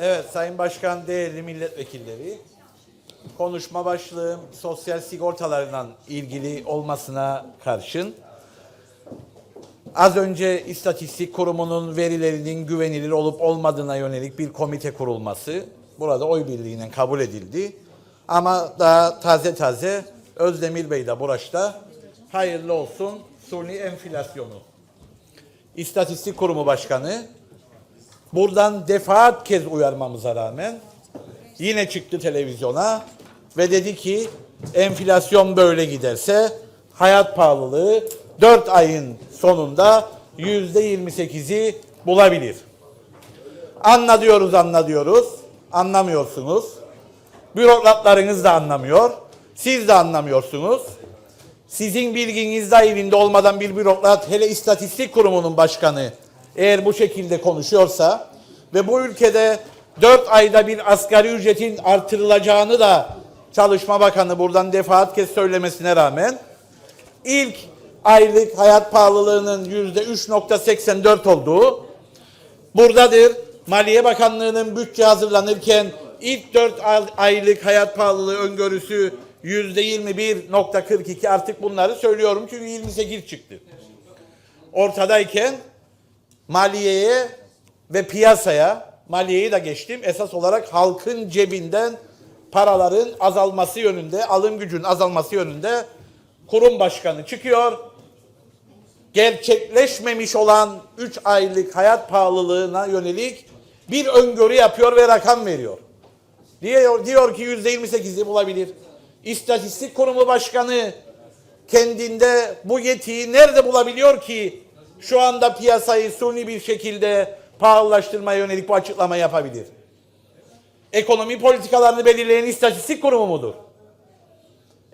Evet Sayın Başkan, değerli milletvekilleri. Konuşma başlığım sosyal sigortalarla ilgili olmasına karşın az önce İstatistik Kurumu'nun verilerinin güvenilir olup olmadığına yönelik bir komite kurulması burada oy birliğiyle kabul edildi. Ama daha taze taze Özdemir Bey de Buraş'ta hayırlı olsun suni enflasyonu. İstatistik Kurumu Başkanı buradan defaat kez uyarmamıza rağmen yine çıktı televizyona ve dedi ki enflasyon böyle giderse hayat pahalılığı 4 ayın sonunda yüzde 28'i bulabilir. Anla diyoruz anla diyoruz. Anlamıyorsunuz. Bürokratlarınız da anlamıyor. Siz de anlamıyorsunuz. Sizin bilginiz dahilinde olmadan bir bürokrat hele istatistik kurumunun başkanı eğer bu şekilde konuşuyorsa ve bu ülkede 4 ayda bir asgari ücretin artırılacağını da Çalışma Bakanı buradan defaat kez söylemesine rağmen ilk aylık hayat pahalılığının yüzde 3.84 olduğu buradadır. Maliye Bakanlığı'nın bütçe hazırlanırken ilk 4 aylık hayat pahalılığı öngörüsü yüzde 21.42 artık bunları söylüyorum çünkü 28 çıktı. Ortadayken maliyeye ve piyasaya, maliyeyi de geçtim, esas olarak halkın cebinden paraların azalması yönünde, alım gücün azalması yönünde kurum başkanı çıkıyor. Gerçekleşmemiş olan 3 aylık hayat pahalılığına yönelik bir öngörü yapıyor ve rakam veriyor. Diyor, diyor ki %28'i bulabilir. İstatistik Kurumu Başkanı kendinde bu yetiyi nerede bulabiliyor ki şu anda piyasayı suni bir şekilde pahalılaştırmaya yönelik bu açıklama yapabilir? Ekonomi politikalarını belirleyen istatistik kurumu mudur?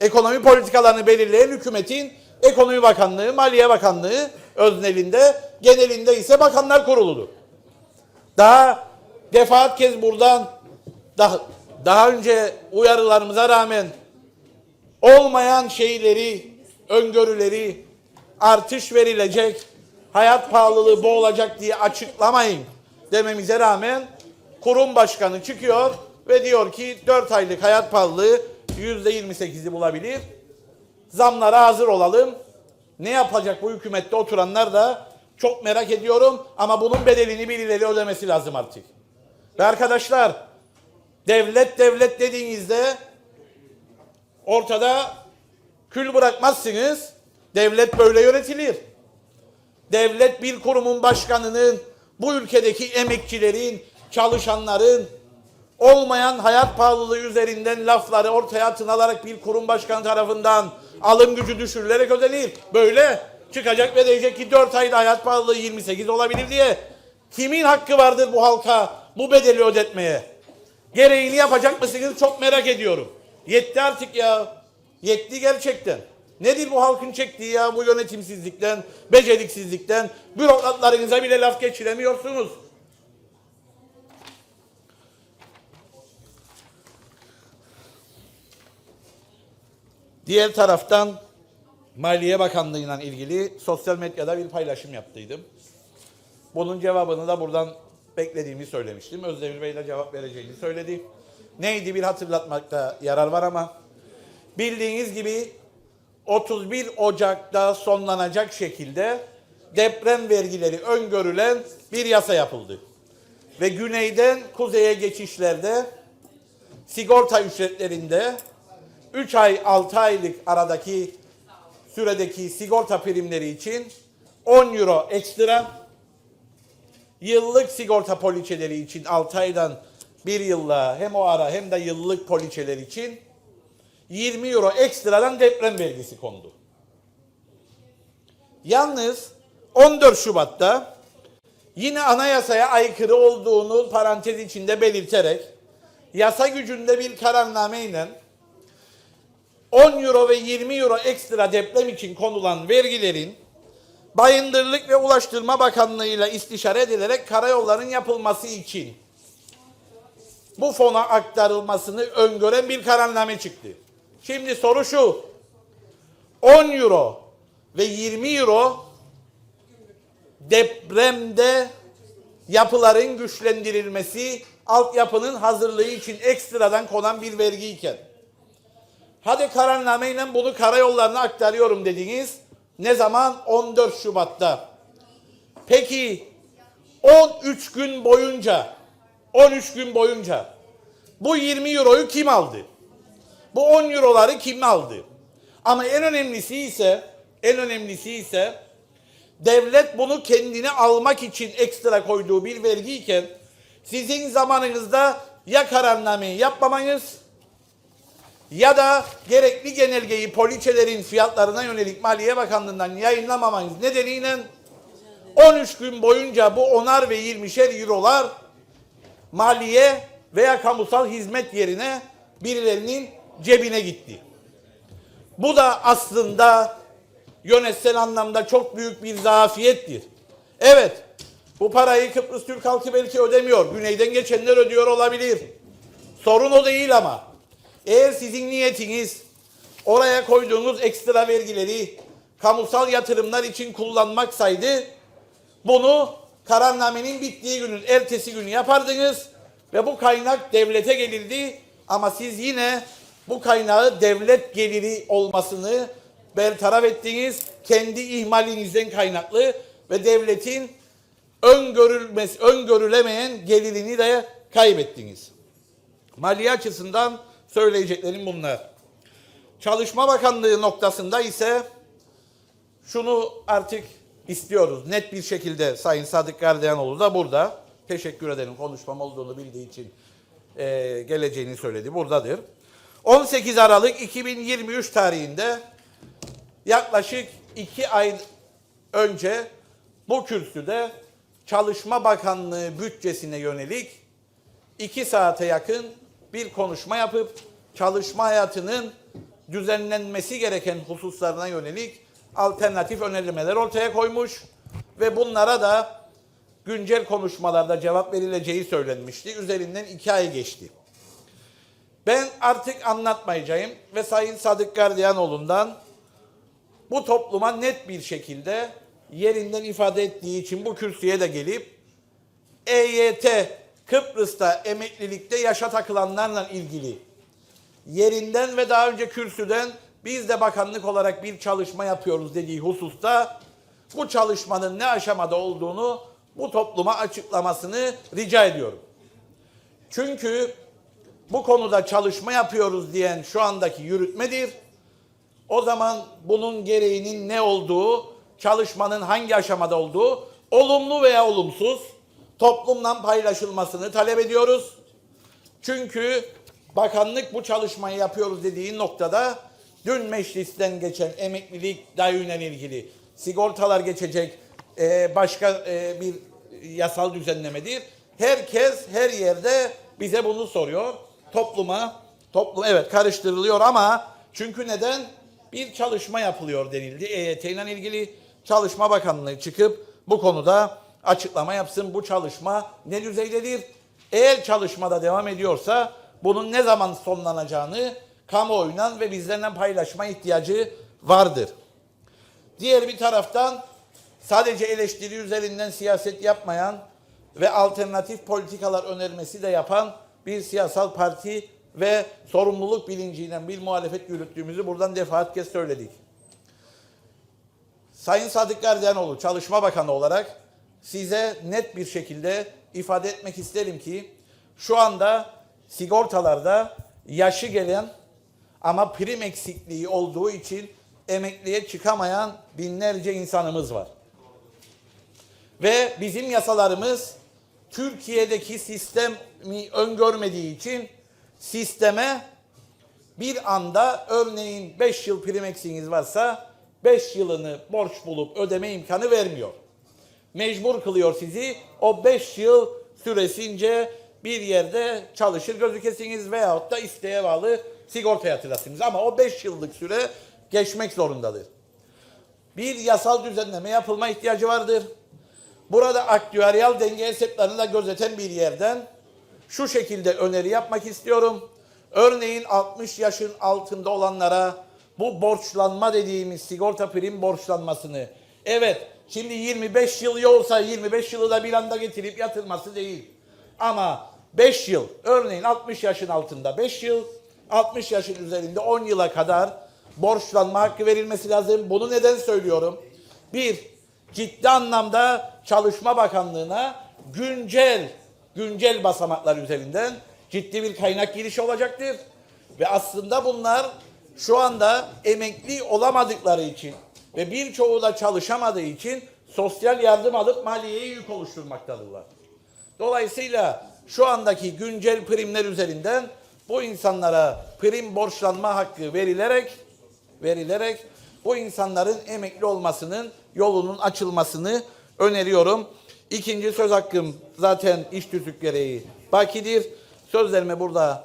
Ekonomi politikalarını belirleyen hükümetin Ekonomi Bakanlığı, Maliye Bakanlığı öznelinde, genelinde ise Bakanlar Kurulu'dur. Daha defaat kez buradan daha, daha önce uyarılarımıza rağmen olmayan şeyleri, öngörüleri artış verilecek, hayat pahalılığı boğulacak diye açıklamayın dememize rağmen kurum başkanı çıkıyor ve diyor ki 4 aylık hayat pahalılığı %28'i bulabilir. Zamlara hazır olalım. Ne yapacak bu hükümette oturanlar da çok merak ediyorum ama bunun bedelini birileri ödemesi lazım artık. Ve arkadaşlar devlet devlet dediğinizde ortada kül bırakmazsınız. Devlet böyle yönetilir. Devlet bir kurumun başkanının bu ülkedeki emekçilerin, çalışanların olmayan hayat pahalılığı üzerinden lafları ortaya atılarak bir kurum başkanı tarafından alım gücü düşürülerek ödenir. Böyle çıkacak ve diyecek ki 4 ayda hayat pahalılığı 28 olabilir diye. Kimin hakkı vardır bu halka bu bedeli ödetmeye? Gereğini yapacak mısınız çok merak ediyorum. Yetti artık ya. Yetti gerçekten. Nedir bu halkın çektiği ya bu yönetimsizlikten, beceriksizlikten, bürokratlarınıza bile laf geçiremiyorsunuz. Diğer taraftan Maliye Bakanlığı'yla ilgili sosyal medyada bir paylaşım yaptıydım. Bunun cevabını da buradan beklediğimi söylemiştim. Özdemir Bey de cevap vereceğini söyledi. Neydi bir hatırlatmakta yarar var ama bildiğiniz gibi 31 Ocak'ta sonlanacak şekilde deprem vergileri öngörülen bir yasa yapıldı. Ve güneyden kuzeye geçişlerde sigorta ücretlerinde 3 ay 6 aylık aradaki süredeki sigorta primleri için 10 euro ekstra yıllık sigorta poliçeleri için 6 aydan bir yılla hem o ara hem de yıllık poliçeler için 20 euro ekstradan deprem vergisi kondu. Yalnız 14 Şubat'ta yine anayasaya aykırı olduğunu parantez içinde belirterek yasa gücünde bir kararnameyle 10 euro ve 20 euro ekstra deprem için konulan vergilerin Bayındırlık ve Ulaştırma Bakanlığı ile istişare edilerek karayolların yapılması için bu fona aktarılmasını öngören bir kararname çıktı. Şimdi soru şu. 10 euro ve 20 euro depremde yapıların güçlendirilmesi altyapının hazırlığı için ekstradan konan bir vergi iken hadi kararnameyle bunu karayollarına aktarıyorum dediniz. Ne zaman? 14 Şubat'ta. Peki 13 gün boyunca 13 gün boyunca bu 20 euroyu kim aldı? Bu 10 euroları kim aldı? Ama en önemlisi ise en önemlisi ise devlet bunu kendine almak için ekstra koyduğu bir vergi iken sizin zamanınızda ya kararnameyi yapmamanız ya da gerekli genelgeyi poliçelerin fiyatlarına yönelik Maliye Bakanlığı'ndan yayınlamamanız nedeniyle 13 gün boyunca bu onar ve 20'şer eurolar maliye veya kamusal hizmet yerine birilerinin cebine gitti. Bu da aslında yönetsel anlamda çok büyük bir zafiyettir. Evet, bu parayı Kıbrıs Türk halkı belki ödemiyor. Güneyden geçenler ödüyor olabilir. Sorun o değil ama. Eğer sizin niyetiniz oraya koyduğunuz ekstra vergileri kamusal yatırımlar için kullanmaksaydı bunu kararnamenin bittiği günün ertesi günü yapardınız ve bu kaynak devlete gelirdi ama siz yine bu kaynağı devlet geliri olmasını bertaraf ettiniz. Kendi ihmalinizden kaynaklı ve devletin öngörülmesi, öngörülemeyen gelirini de kaybettiniz. Maliye açısından söyleyeceklerim bunlar. Çalışma Bakanlığı noktasında ise şunu artık istiyoruz. Net bir şekilde Sayın Sadık Gardiyanoğlu da burada. Teşekkür ederim konuşmam olduğunu bildiği için eee, geleceğini söyledi. Buradadır. 18 Aralık 2023 tarihinde yaklaşık iki ay önce bu kürsüde Çalışma Bakanlığı bütçesine yönelik iki saate yakın bir konuşma yapıp çalışma hayatının düzenlenmesi gereken hususlarına yönelik alternatif önerimeler ortaya koymuş ve bunlara da güncel konuşmalarda cevap verileceği söylenmişti. Üzerinden iki ay geçti. Ben artık anlatmayacağım ve Sayın Sadık Gardiyanoğlu'ndan bu topluma net bir şekilde yerinden ifade ettiği için bu kürsüye de gelip EYT Kıbrıs'ta emeklilikte yaşa takılanlarla ilgili yerinden ve daha önce kürsüden biz de bakanlık olarak bir çalışma yapıyoruz dediği hususta bu çalışmanın ne aşamada olduğunu bu topluma açıklamasını rica ediyorum. Çünkü bu konuda çalışma yapıyoruz diyen şu andaki yürütmedir. O zaman bunun gereğinin ne olduğu, çalışmanın hangi aşamada olduğu, olumlu veya olumsuz toplumdan paylaşılmasını talep ediyoruz. Çünkü bakanlık bu çalışmayı yapıyoruz dediği noktada dün meclisten geçen emeklilik dayıyla ilgili sigortalar geçecek e, başka e, bir yasal düzenlemedir. Herkes her yerde bize bunu soruyor. Topluma, toplum evet karıştırılıyor ama çünkü neden? Bir çalışma yapılıyor denildi. EYT ile ilgili Çalışma Bakanlığı çıkıp bu konuda açıklama yapsın. Bu çalışma ne düzeydedir? Eğer çalışmada devam ediyorsa bunun ne zaman sonlanacağını kamuoyundan ve bizlerden paylaşma ihtiyacı vardır. Diğer bir taraftan sadece eleştiri üzerinden siyaset yapmayan ve alternatif politikalar önermesi de yapan bir siyasal parti ve sorumluluk bilinciyle bir muhalefet yürüttüğümüzü buradan defaat kez söyledik. Sayın Sadık Gardiyanoğlu Çalışma Bakanı olarak size net bir şekilde ifade etmek isterim ki şu anda sigortalarda yaşı gelen ama prim eksikliği olduğu için emekliye çıkamayan binlerce insanımız var. Ve bizim yasalarımız Türkiye'deki sistemi öngörmediği için sisteme bir anda örneğin 5 yıl prim eksiğiniz varsa 5 yılını borç bulup ödeme imkanı vermiyor. Mecbur kılıyor sizi o 5 yıl süresince bir yerde çalışır gözükesiniz veyahut da isteğe bağlı sigorta yatırasınız. Ama o 5 yıllık süre geçmek zorundadır. Bir yasal düzenleme yapılma ihtiyacı vardır. Burada aktüeryal denge hesaplarını da gözeten bir yerden şu şekilde öneri yapmak istiyorum. Örneğin 60 yaşın altında olanlara bu borçlanma dediğimiz sigorta prim borçlanmasını evet şimdi 25 yıl olsa 25 yılı da bir anda getirip yatırması değil. Ama 5 yıl, örneğin 60 yaşın altında 5 yıl, 60 yaşın üzerinde 10 yıla kadar borçlanma hakkı verilmesi lazım. Bunu neden söylüyorum? Bir, ciddi anlamda Çalışma Bakanlığı'na güncel, güncel basamaklar üzerinden ciddi bir kaynak girişi olacaktır. Ve aslında bunlar şu anda emekli olamadıkları için ve birçoğu da çalışamadığı için sosyal yardım alıp maliyeye yük oluşturmaktadırlar. Dolayısıyla şu andaki güncel primler üzerinden bu insanlara prim borçlanma hakkı verilerek verilerek bu insanların emekli olmasının yolunun açılmasını öneriyorum. İkinci söz hakkım zaten iş tüzük gereği bakidir. Sözlerime burada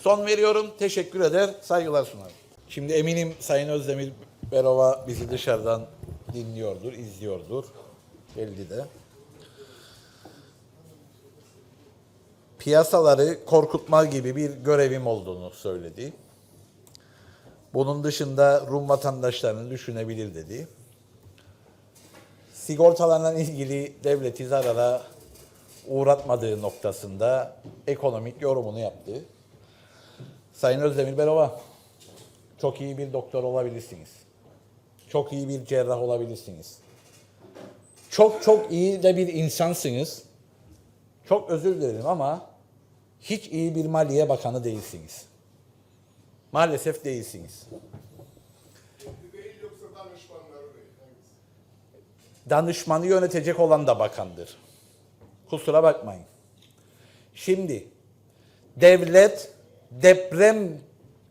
son veriyorum. Teşekkür eder, saygılar sunarım. Şimdi eminim Sayın Özdemir Berova bizi dışarıdan dinliyordur, izliyordur. Belli de. piyasaları korkutma gibi bir görevim olduğunu söyledi. Bunun dışında Rum vatandaşlarını düşünebilir dedi. Sigortalarla ilgili devleti zarara uğratmadığı noktasında ekonomik yorumunu yaptı. Sayın Özdemir Berova, çok iyi bir doktor olabilirsiniz. Çok iyi bir cerrah olabilirsiniz. Çok çok iyi de bir insansınız. Çok özür dilerim ama hiç iyi bir Maliye Bakanı değilsiniz. Maalesef değilsiniz. Danışmanı yönetecek olan da bakandır. Kusura bakmayın. Şimdi devlet deprem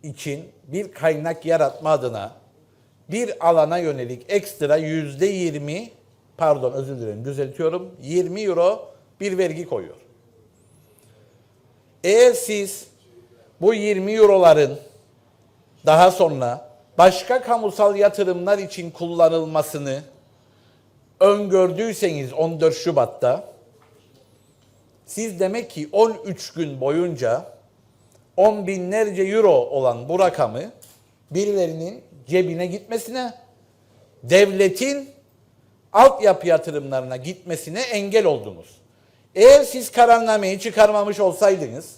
için bir kaynak yaratma adına bir alana yönelik ekstra yüzde yirmi pardon özür dilerim düzeltiyorum 20 euro bir vergi koyuyor. Eğer siz bu 20 euroların daha sonra başka kamusal yatırımlar için kullanılmasını öngördüyseniz 14 Şubat'ta siz demek ki 13 gün boyunca 10 binlerce euro olan bu rakamı birilerinin cebine gitmesine, devletin altyapı yatırımlarına gitmesine engel oldunuz. Eğer siz kararnameyi çıkarmamış olsaydınız,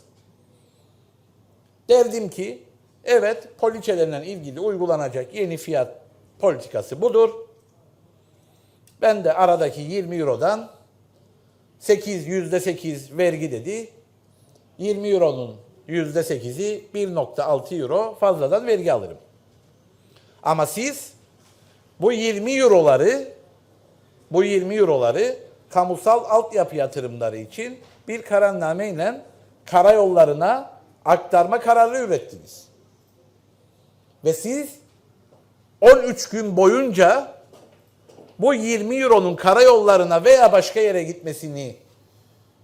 derdim ki, evet poliçelerle ilgili uygulanacak yeni fiyat politikası budur. Ben de aradaki 20 Euro'dan 8 yüzde 8 vergi dedi. 20 Euro'nun yüzde 8'i 1.6 Euro fazladan vergi alırım. Ama siz bu 20 Euro'ları bu 20 Euro'ları kamusal altyapı yatırımları için bir kararnameyle karayollarına aktarma kararı ürettiniz. Ve siz 13 gün boyunca bu 20 euronun karayollarına veya başka yere gitmesini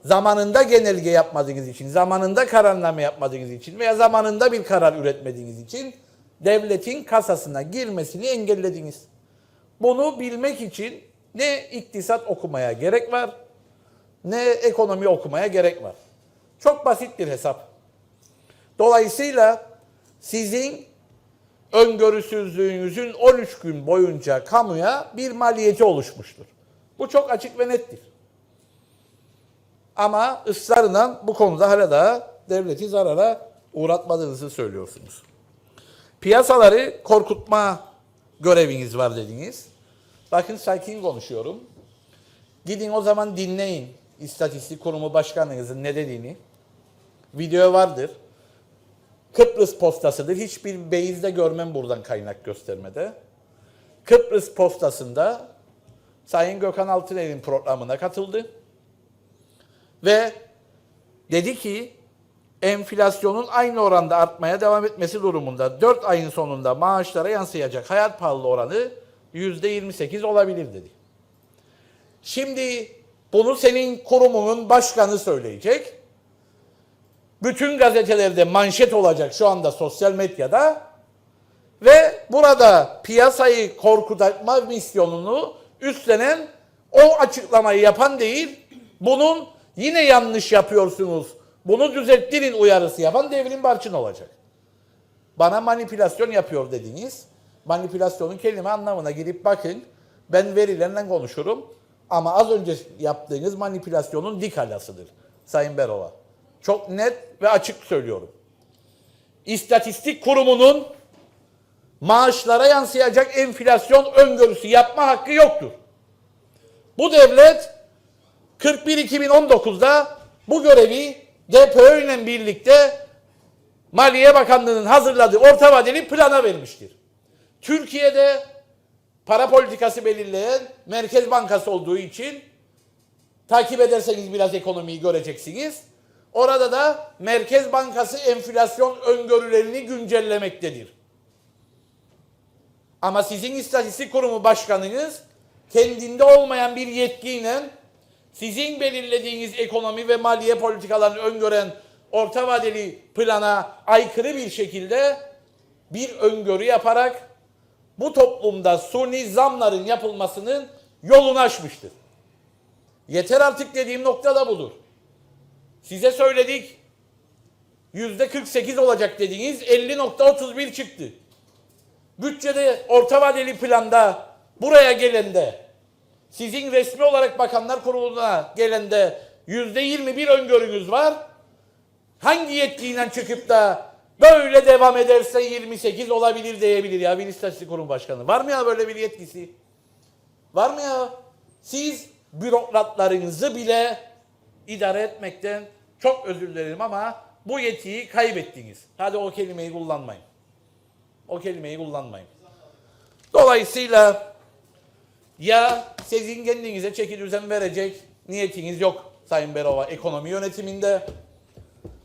zamanında genelge yapmadığınız için, zamanında kararname yapmadığınız için veya zamanında bir karar üretmediğiniz için devletin kasasına girmesini engellediniz. Bunu bilmek için ne iktisat okumaya gerek var, ne ekonomi okumaya gerek var. Çok basit bir hesap. Dolayısıyla sizin öngörüsüzlüğünüzün 13 gün boyunca kamuya bir maliyeti oluşmuştur. Bu çok açık ve nettir. Ama ısrarla bu konuda hala daha devleti zarara uğratmadığınızı söylüyorsunuz. Piyasaları korkutma göreviniz var dediniz. Bakın sakin konuşuyorum. Gidin o zaman dinleyin İstatistik Kurumu Başkanınızın ne dediğini. Video vardır. Kıbrıs postasıdır. Hiçbir beyizde görmem buradan kaynak göstermede. Kıbrıs postasında Sayın Gökhan Altıner'in programına katıldı. Ve dedi ki enflasyonun aynı oranda artmaya devam etmesi durumunda 4 ayın sonunda maaşlara yansıyacak hayat pahalılığı oranı %28 olabilir dedi. Şimdi bunu senin kurumunun başkanı söyleyecek. Bütün gazetelerde manşet olacak şu anda sosyal medyada. Ve burada piyasayı korkutma misyonunu üstlenen o açıklamayı yapan değil, bunun yine yanlış yapıyorsunuz, bunu düzelttirin uyarısı yapan Devrim Barçın olacak. Bana manipülasyon yapıyor dediniz. Manipülasyonun kelime anlamına girip bakın. Ben verilerle konuşurum. Ama az önce yaptığınız manipülasyonun dik halasıdır Sayın Berova. Çok net ve açık söylüyorum. İstatistik kurumunun maaşlara yansıyacak enflasyon öngörüsü yapma hakkı yoktur. Bu devlet 41-2019'da bu görevi DPÖ ile birlikte Maliye Bakanlığı'nın hazırladığı orta vadeli plana vermiştir. Türkiye'de para politikası belirleyen Merkez Bankası olduğu için takip ederseniz biraz ekonomiyi göreceksiniz. Orada da Merkez Bankası enflasyon öngörülerini güncellemektedir. Ama sizin istatistik kurumu başkanınız kendinde olmayan bir yetkiyle sizin belirlediğiniz ekonomi ve maliye politikalarını öngören orta vadeli plana aykırı bir şekilde bir öngörü yaparak bu toplumda suni zamların yapılmasının yolunu açmıştır. Yeter artık dediğim nokta da budur. Size söyledik. Yüzde 48 olacak dediğiniz 50.31 çıktı. Bütçede orta vadeli planda buraya gelende sizin resmi olarak bakanlar kuruluna gelende yüzde 21 öngörünüz var. Hangi yetkiyle çıkıp da böyle devam ederse 28 olabilir diyebilir ya bir istatistik kurum başkanı. Var mı ya böyle bir yetkisi? Var mı ya? Siz bürokratlarınızı bile idare etmekten çok özür dilerim ama bu yetkiyi kaybettiniz. Hadi o kelimeyi kullanmayın. O kelimeyi kullanmayın. Dolayısıyla ya sizin kendinize çeki düzen verecek niyetiniz yok Sayın Berova ekonomi yönetiminde.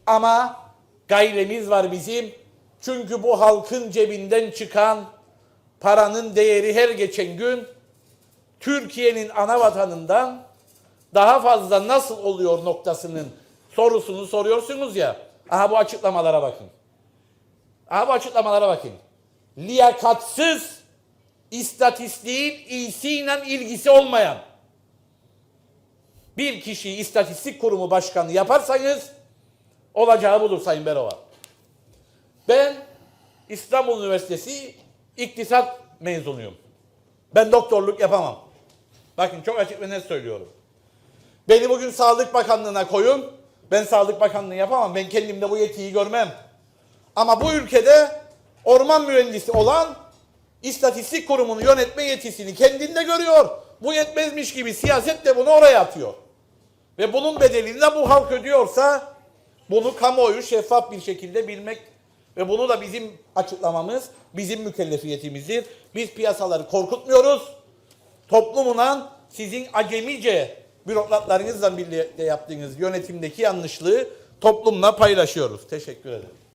Ama gayremiz var bizim. Çünkü bu halkın cebinden çıkan paranın değeri her geçen gün Türkiye'nin ana vatanından daha fazla nasıl oluyor noktasının sorusunu soruyorsunuz ya. Aha bu açıklamalara bakın. Aha bu açıklamalara bakın. Liyakatsız istatistiğin iyisiyle ilgisi olmayan bir kişiyi istatistik kurumu başkanı yaparsanız olacağı budur Sayın Berova. Ben İstanbul Üniversitesi İktisat mezunuyum. Ben doktorluk yapamam. Bakın çok açık ve net söylüyorum. Beni bugün Sağlık Bakanlığı'na koyun. Ben Sağlık Bakanlığı yapamam. Ben kendimde bu yetkiyi görmem. Ama bu ülkede orman mühendisi olan istatistik kurumunu yönetme yetisini kendinde görüyor. Bu yetmezmiş gibi siyaset de bunu oraya atıyor. Ve bunun bedelini de bu halk ödüyorsa bunu kamuoyu şeffaf bir şekilde bilmek ve bunu da bizim açıklamamız bizim mükellefiyetimizdir. Biz piyasaları korkutmuyoruz. Toplumuna sizin acemice bürokratlarınızla birlikte yaptığınız yönetimdeki yanlışlığı toplumla paylaşıyoruz. Teşekkür ederim.